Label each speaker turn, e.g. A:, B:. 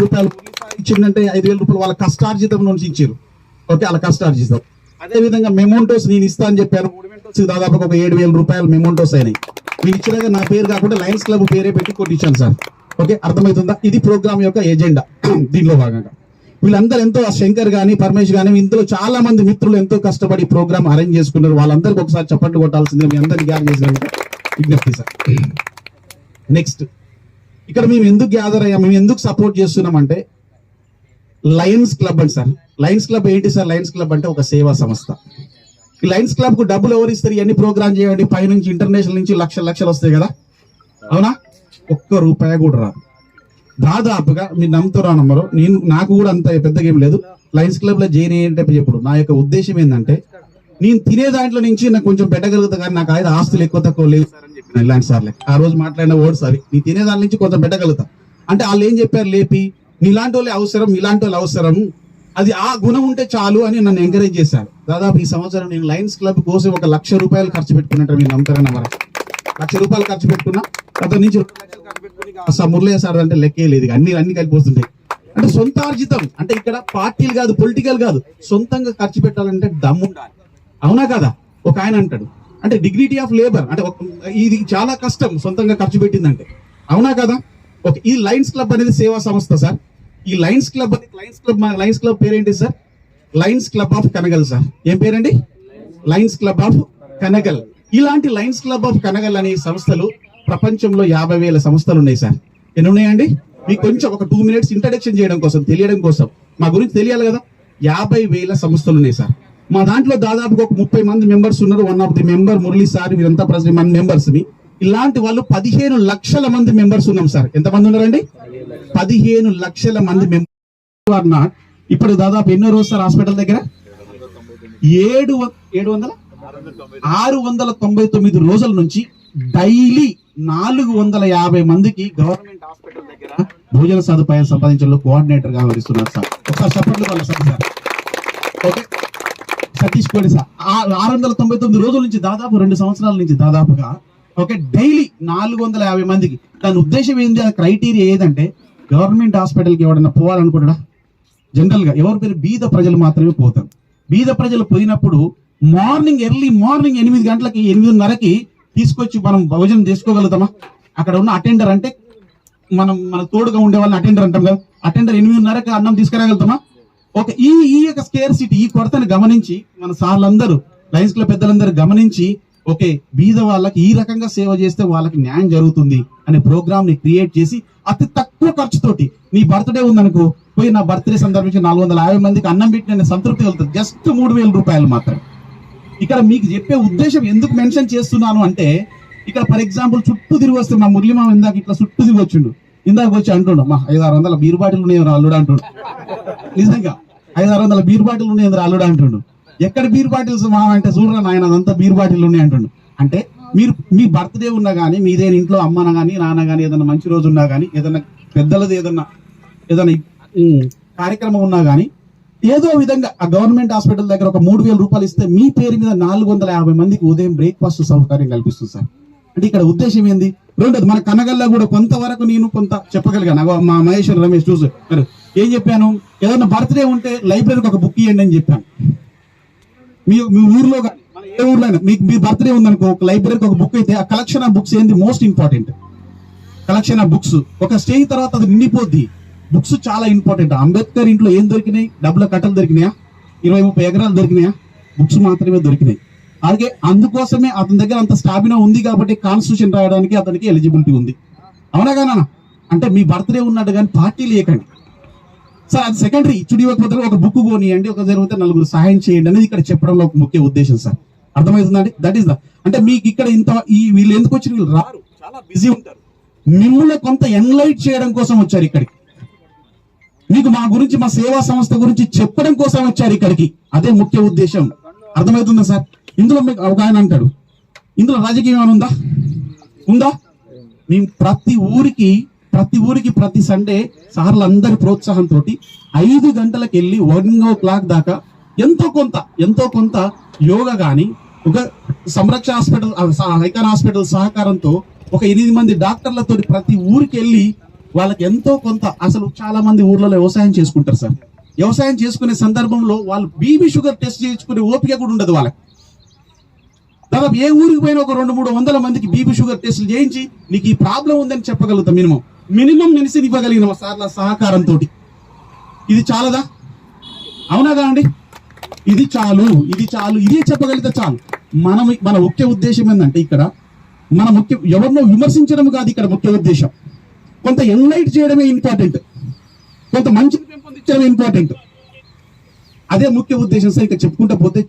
A: రూపాయలు ఇచ్చిందంటే ఐదు వేల రూపాయలు వాళ్ళ కష్టార్జితం నుంచి ఇచ్చారు. ఓకే వాళ్ళ కష్టార్జితం. అదే విధంగా మెమోంటోస్ నేను ఇస్తా అని చెప్పాను. మెమోంటోస్ దాదాపు ఒక ఏడు వేల రూపాయలు మెమోంటోస్ అయినాయి. మీకు ఇచ్చినాక నా పేరు కాకుండా లయన్స్ క్లబ్ పేరే పెట్టి కొట్టించాను సార్. ఓకే అర్థమవుతుందా? ఇది ప్రోగ్రామ్ యొక్క ఎజెండా. దీనిలో భాగంగా. వీళ్ళందరూ ఎంతో శంకర్ గాని పరమేష్ గాని ఇందులో చాలా మంది మిత్రులు ఎంతో కష్టపడి ప్రోగ్రామ్ అరేంజ్ చేసుకున్నారు. వాళ్ళందరికీ ఒకసారి చప్పట్లు కొట్టాల్సింది మీ అందరికి గ్యాదర్ చేసిన విజ్ఞప్తి సార్. నెక్స్ట్. ఇక్కడ మేము ఎందుకు గ్యాదర్ అయ్యాం? మేము ఎందుకు సపోర్ట్ చేస్తున్నామంటే లయన్స్ క్లబ్ అండి సార్. లయన్స్ క్లబ్ ఏంటి సార్? లయన్స్ క్లబ్ అంటే ఒక సేవా సంస్థ. ఈ లయన్స్ క్లబ్కు డబ్బులు ఎవరు ఇస్తారు? ఇవన్నీ ప్రోగ్రామ్ చేయండి? పైనుంచి ఇంటర్నేషనల్ నుంచి లక్షల లక్షలు వస్తాయి కదా. అవునా? ఒక్క రూపాయి కూడా రాదు. దాదాపుగా మీరు నమ్ముతారా నమ్మరు నేను నాకు కూడా అంత పెద్దగా ఏం లేదు. లయన్స్ క్లబ్లో జాయిన్ అయ్యేటప్పుడు చెప్పుడు నా యొక్క ఉద్దేశం ఏంటంటే నేను తినే దాంట్లో నుంచి నాకు కొంచెం పెట్టగలుగుతా కానీ నాకు అయితే ఆస్తులు ఎక్కువ తక్కువ లేవు సార్ ఇలాంటి సార్లే. ఆ రోజు మాట్లాడిన వర్డ్స్ అవి నీ తినే దాని నుంచి కొంచెం పెట్టగలుగుతా అంటే వాళ్ళు ఏం చెప్పారు లేపి నీలాంటి వాళ్ళు అవసరం ఇలాంటి వాళ్ళు అవసరం. అది ఆ గుణం ఉంటే చాలు అని నన్ను ఎంకరేజ్ చేశారు. దాదాపు ఈ సంవత్సరం నేను లయన్స్ క్లబ్ కోసం ఒక లక్ష రూపాయలు ఖర్చు పెట్టుకున్నట్టు మీరు నమ్ముతారన్న వరకు లక్ష రూపాయలు ఖర్చు పెట్టుకున్నా అతని నుంచి అసలు మురళయ్య సార్ అంటే లెక్కే లేదు అన్ని అన్ని కలిపిపోతుంటాయి అంటే సొంత ఆర్జితం. అంటే ఇక్కడ పార్టీలు కాదు పొలిటికల్ కాదు. సొంతంగా ఖర్చు పెట్టాలంటే దమ్ముండాలి. అవునా కదా? ఒక ఆయన అంటాడు. అంటే డిగ్నిటీ ఆఫ్ లేబర్ అంటే ఇది చాలా కష్టం సొంతంగా ఖర్చు పెట్టిందంటే. అవునా కదా? ఓకే ఈ లయన్స్ క్లబ్ అనేది సేవా సంస్థ సార్. ఈ లయన్స్ క్లబ్ అనేది లయన్స్ క్లబ్ లయన్స్ క్లబ్ పేరేంటి sir? Lions Club of Kanagal sir. ఏం పేరండి? లయన్స్ క్లబ్ ఆఫ్ కనగల్ ఇలాంటి లయన్స్ క్లబ్ ఆఫ్ కనగల్ అనే సంస్థలు ప్రపంచంలో యాభై వేల సంస్థలు ఉన్నాయి సార్. ఎన్ని ఉన్నాయండి మీకు కొంచెం ఒక టూ మినిట్స్ ఇంట్రడక్షన్ చేయడం కోసం తెలియడం కోసం. మా గురించి తెలియాలి కదా? యాభై వేల సంస్థలు ఉన్నాయి సార్. మా దాంట్లో దాదాపుగా ఒక ముప్పై మంది మెంబర్స్ ఉన్నారు. One of the member Murali sir వీరంతా ప్రజలు మన మెంబర్స్ ఇలాంటి వాళ్ళు పదిహేను లక్షల మంది మెంబర్స్ ఉన్నాం సార్. ఎంతమంది ఉన్నారండి? పదిహేను లక్షల మంది మెంబర్ ఆర్ నాట్ ఇప్పుడు దాదాపు ఎన్నో రోజు సార్ హాస్పిటల్ దగ్గర? ఏడు ఏడు వందల? ఆరు వందల తొంభై తొమ్మిది రోజుల నుంచి డైలీ నాలుగు వందల యాభై మందికి గవర్నమెంట్ హాస్పిటల్ దగ్గర భోజన సదుపాయం సంపాదించడంలో కోఆర్డినేటర్గా వ్యవహరిస్తున్నారు సార్. ఒకసారి సపోర్ట్లు వాళ్ళ సార్ ఓకే? సతీష్ కోడి ఆ- ఆరు వందల తొంభై తొమ్మిది రోజుల నుంచి దాదాపు రెండు సంవత్సరాల నుంచి దాదాపుగా ఓకే డైలీ నాలుగు వందల యాభై మందికి దాని ఉద్దేశం ఏంది? ఆ క్రైటీరియా ఏదంటే గవర్నమెంట్ హాస్పిటల్కి ఎవడన్నా పోవాలనుకుంటాడా? జనరల్గా ఎవరి పేరు? బీద ప్రజలు మాత్రమే పోతారు. బీద ప్రజలు పోయినప్పుడు మార్నింగ్ ఎర్లీ మార్నింగ్ ఎనిమిది గంటలకి ఎనిమిదిన్నరకి తీసుకొచ్చి మనం భోజనం చేసుకోగలుగుతామా? అక్కడ ఉన్న అటెండర్ అంటే మనం మన తోడుగా ఉండే వాళ్ళని అటెండర్ అంటాం కదా. అటెండర్ ఎనిమిదిన్నరకి అన్నం తీసుకురాగలుగుతామా? ఒక ఈ ఈ యొక్క స్కేర్ సిటీ ఈ కొరతను గమనించి మన సార్లందరూ లయన్స్ క్లబ్ పెద్దలందరూ గమనించి ఓకే బీద వాళ్ళకి ఈ రకంగా సేవ చేస్తే వాళ్ళకి న్యాయం జరుగుతుంది అనే ప్రోగ్రామ్ని క్రియేట్ చేసి అతి తక్కువ ఖర్చుతోటి నీ బర్త్డే ఉందనుకో పోయి నా బర్త్డే సందర్భించి నాలుగు వందల యాభై మందికి అన్నం పెట్టి నేను సంతృప్తి కలుగుతుంది. జస్ట్ మూడు వేల రూపాయలు మాత్రమే ఇక్కడ మీకు చెప్పే ఉద్దేశం ఎందుకు మెన్షన్ చేస్తున్నాను అంటే ఇక్కడ ఫర్ ఎగ్జాంపుల్ చుట్టూ తిరిగి వస్తే మా మురళిమా ఇందాక ఇట్లా చుట్టూ తిరిగి వచ్చిండు. ఇందాక వచ్చి అంటుండు మా ఐదు ఆరు వందల బీర్ బాటిల్ ఉన్నాయి అల్లుడు అంటుండు. నిజంగా ఐదు ఆరు వందల బీర్ బాటిల్ ఉన్నాయి అల్లుడు అంటుండు. ఎక్కడ బీర్ బాటిల్స్ మా అంటే చూడరా నాయన అదంతా బీర్ బాటిల్ ఉన్నాయి అంటుండు. అంటే మీరు మీ బర్త్డే ఉన్నా కానీ మీదేని ఇంట్లో అమ్మన కానీ నాన్న కానీ ఏదైనా మంచి రోజు ఉన్నా కానీ ఏదైనా పెద్దలది ఏదన్నా ఏదైనా కార్యక్రమం ఉన్నా కానీ ఏదో విధంగా ఆ గవర్నమెంట్ హాస్పిటల్ దగ్గర ఒక మూడు వేల రూపాయలు ఇస్తే మీ పేరు మీద నాలుగు వందల యాభై మందికి ఉదయం బ్రేక్ఫాస్ట్ సౌకర్యం కల్పిస్తుంది సార్. అంటే ఇక్కడ ఉద్దేశం ఏంది? రెండోది మన కనగల్లో కూడా కొంతవరకు నేను కొంత చెప్పగలిగాను. మా మహేశ్వర్ రమేష్ చూసు మరి ఏం చెప్పాను? ఏదైనా బర్త్డే ఉంటే లైబ్రరీకి ఒక బుక్ ఇవ్వండి అని చెప్పాను. మీ మీ ఊర్లో ఏ ఊర్లో అయినా మీకు మీ బర్త్డే ఉందనుకో ఒక లైబ్రరీకి ఒక బుక్ అయితే ఆ కలెక్షన్ ఆఫ్ బుక్స్ ఏంది most important. Collection of books. ఒక స్టేజ్ తర్వాత అది నిండిపోద్ది. బుక్స్ చాలా ఇంపార్టెంట్. అంబేద్కర్ ఇంట్లో ఏం దొరికినాయి? డబ్బుల కట్టలు దొరికినాయా? ఇరవై ముప్పై ఎకరాలు దొరికినాయా? బుక్స్ మాత్రమే దొరికినాయి. అలాగే అందుకోసమే అతని దగ్గర అంత స్టామినా ఉంది కాబట్టి కాన్స్టిట్యూషన్ రాయడానికి అతనికి ఎలిజిబిలిటీ ఉంది. అవునా కానా? అంటే మీ బర్త్డే ఉన్నట్టు కానీ పార్టీ లేకండి. సార్ అది సెకండరీ. ఇచ్చుడి ఇవ్వకపోతే ఒక బుక్ కొనియండి ఒక జరిగితే నలుగురు సహాయం చేయండి అనేది ఇక్కడ చెప్పడంలో ఒక ముఖ్య ఉద్దేశం సార్. అర్థమవుతుందండి? దట్ ఈస్ ద అంటే మీకు ఇక్కడ ఇంత ఈ వీళ్ళు ఎందుకు వచ్చి వీళ్ళు రారు. చాలా బిజీ ఉంటారు. మిమ్మల్ని కొంత ఎన్లైట్ చేయడం కోసం వచ్చారు ఇక్కడికి. మీకు మా గురించి మా సేవా సంస్థ గురించి చెప్పడం కోసం వచ్చారు ఇక్కడికి. అదే ముఖ్య ఉద్దేశం. అర్థమవుతుందా సార్? ఇందులో మీకు ఒక ఆయన అంటాడు. ఇందులో రాజకీయం ఏమైనా ఉందా? ఉందా? మేము ప్రతి ఊరికి ప్రతి ఊరికి ప్రతి సండే సార్లందరి ప్రోత్సాహంతో ఐదు గంటలకు వెళ్ళి వన్ ఓ క్లాక్ దాకా ఎంతో కొంత ఎంతో కొంత యోగా కానీ ఒక సంరక్ష హాస్పిటల్ ఐకాన్ హాస్పిటల్ సహకారంతో ఒక ఎనిమిది మంది డాక్టర్లతో ప్రతి ఊరికి వెళ్ళి వాళ్ళకి ఎంతో కొంత అసలు చాలా మంది ఊర్లలో వ్యవసాయం చేసుకుంటారు సార్. వ్యవసాయం చేసుకునే సందర్భంలో వాళ్ళు బీబీ షుగర్ టెస్ట్ చేయించుకునే ఓపిక కూడా ఉండదు వాళ్ళకి. దాదాపు ఏ ఊరికి పోయినా ఒక రెండు మూడు వందల మందికి బీపీ షుగర్ టెస్టులు చేయించి నీకు ఈ ప్రాబ్లం ఉందని చెప్పగలుగుతాం మినిమం మినిమం మెడిసిన్ ఇవ్వగలిగిన మా సార్ల సహకారంతో ఇది చాలదా? అవునా కాండి ఇది చాలు ఇది చాలు ఇదే చెప్పగలిగితే చాలు. మనం మన ముఖ్య ఉద్దేశం ఏంటంటే ఇక్కడ మన ముఖ్య ఎవరినో విమర్శించడం కాదు ఇక్కడ ముఖ్య ఉద్దేశం. కొంత ఎన్లైట్ చేయడమే ఇంపార్టెంట్ కొంత మంచిని పెంపొందించడమే ఇంపార్టెంట్ అదే ముఖ్య ఉద్దేశం. సార్ ఇక్కడ చెప్పుకుంటా పోతే